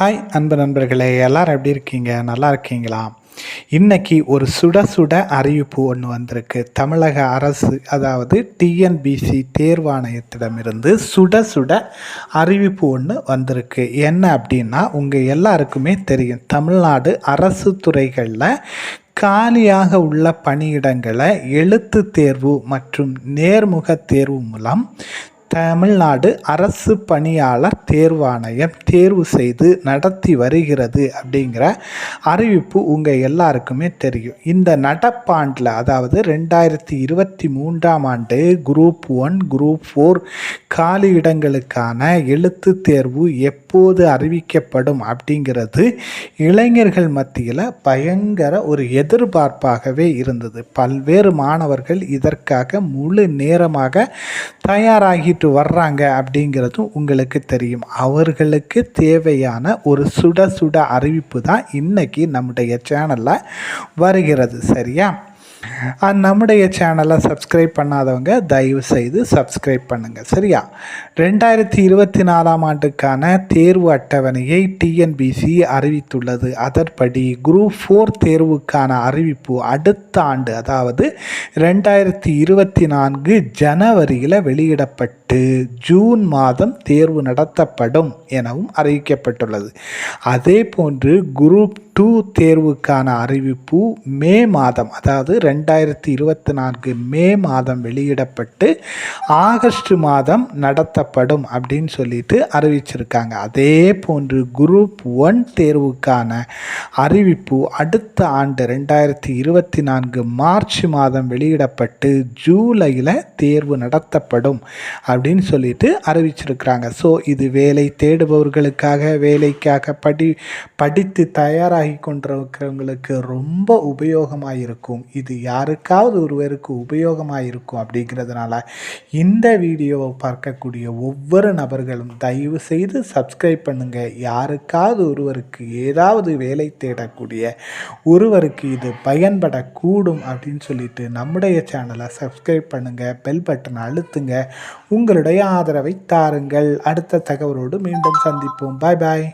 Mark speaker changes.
Speaker 1: hi அன்பு நண்பர்களே எல்லோரும் எப்படி இருக்கீங்க நல்லா இருக்கீங்களா இன்னைக்கு ஒரு சுட சுட அறிவிப்பு ஒன்று வந்திருக்கு தமிழக அரசு அதாவது டிஎன்பிசி தேர்வாணையத்திடமிருந்து சுட சுட அறிவிப்பு ஒன்று வந்திருக்கு என்ன அப்படின்னா உங்கள் எல்லாருக்குமே தெரியும் தமிழ்நாடு அரசு துறைகளில் காலியாக உள்ள பணியிடங்களை எழுத்து தேர்வு மற்றும் நேர்முக தேர்வு மூலம் தமிழ்நாடு அரசு பணியாளர் தேர்வாணையம் தேர்வு செய்து நடத்தி வருகிறது அப்படிங்கிற அறிவிப்பு உங்கள் எல்லாருக்குமே தெரியும் இந்த நடப்பாண்டில் அதாவது ரெண்டாயிரத்தி இருபத்தி மூன்றாம் ஆண்டு குரூப் ஒன் குரூப் ஃபோர் காலி இடங்களுக்கான எழுத்து தேர்வு எப்போது அறிவிக்கப்படும் அப்படிங்கிறது இளைஞர்கள் மத்தியில் பயங்கர ஒரு எதிர்பார்ப்பாகவே இருந்தது பல்வேறு மாணவர்கள் இதற்காக முழு நேரமாக தயாராகி பண்ணிட்டு வர்றாங்க அப்படிங்கிறதும் உங்களுக்கு தெரியும் அவர்களுக்கு தேவையான ஒரு சுட சுட அறிவிப்பு தான் இன்றைக்கி நம்முடைய சேனலில் வருகிறது சரியா நம்முடைய சேனலை சப்ஸ்கிரைப் பண்ணாதவங்க தயவு செய்து சப்ஸ்கிரைப் பண்ணுங்கள் சரியா ரெண்டாயிரத்தி இருபத்தி நாலாம் ஆண்டுக்கான தேர்வு அட்டவணையை டிஎன்பிசி அறிவித்துள்ளது அதன்படி குரூப் ஃபோர் தேர்வுக்கான அறிவிப்பு அடுத்த ஆண்டு அதாவது ரெண்டாயிரத்தி இருபத்தி நான்கு ஜனவரியில் வெளியிடப்பட்டு ஜூன் மாதம் தேர்வு நடத்தப்படும் எனவும் அறிவிக்கப்பட்டுள்ளது அதே போன்று குரூப் டூ தேர்வுக்கான அறிவிப்பு மே மாதம் அதாவது ரெண்டாயிரத்தி இருபத்தி நான்கு மே மாதம் வெளியிடப்பட்டு ஆகஸ்ட் மாதம் நடத்தப்படும் அப்படின்னு சொல்லிட்டு அறிவிச்சிருக்காங்க அதே போன்று குரூப் ஒன் தேர்வுக்கான அறிவிப்பு அடுத்த ஆண்டு ரெண்டாயிரத்தி இருபத்தி நான்கு மார்ச் மாதம் வெளியிடப்பட்டு ஜூலையில் தேர்வு நடத்தப்படும் அப்படின்னு சொல்லிட்டு அறிவிச்சிருக்கிறாங்க ஸோ இது வேலை தேடுபவர்களுக்காக வேலைக்காக படி படித்து தயாராக ஆகி கொண்டிருக்கிறவங்களுக்கு ரொம்ப உபயோகமாக இருக்கும் இது யாருக்காவது ஒருவருக்கு உபயோகமாக இருக்கும் அப்படிங்கிறதுனால இந்த வீடியோவை பார்க்கக்கூடிய ஒவ்வொரு நபர்களும் தயவு செய்து சப்ஸ்கிரைப் பண்ணுங்கள் யாருக்காவது ஒருவருக்கு ஏதாவது வேலை தேடக்கூடிய ஒருவருக்கு இது பயன்படக்கூடும் அப்படின்னு சொல்லிட்டு நம்முடைய சேனலை சப்ஸ்கிரைப் பண்ணுங்கள் பெல் பட்டனை அழுத்துங்க உங்களுடைய ஆதரவை தாருங்கள் அடுத்த தகவலோடு மீண்டும் சந்திப்போம் பாய் பாய்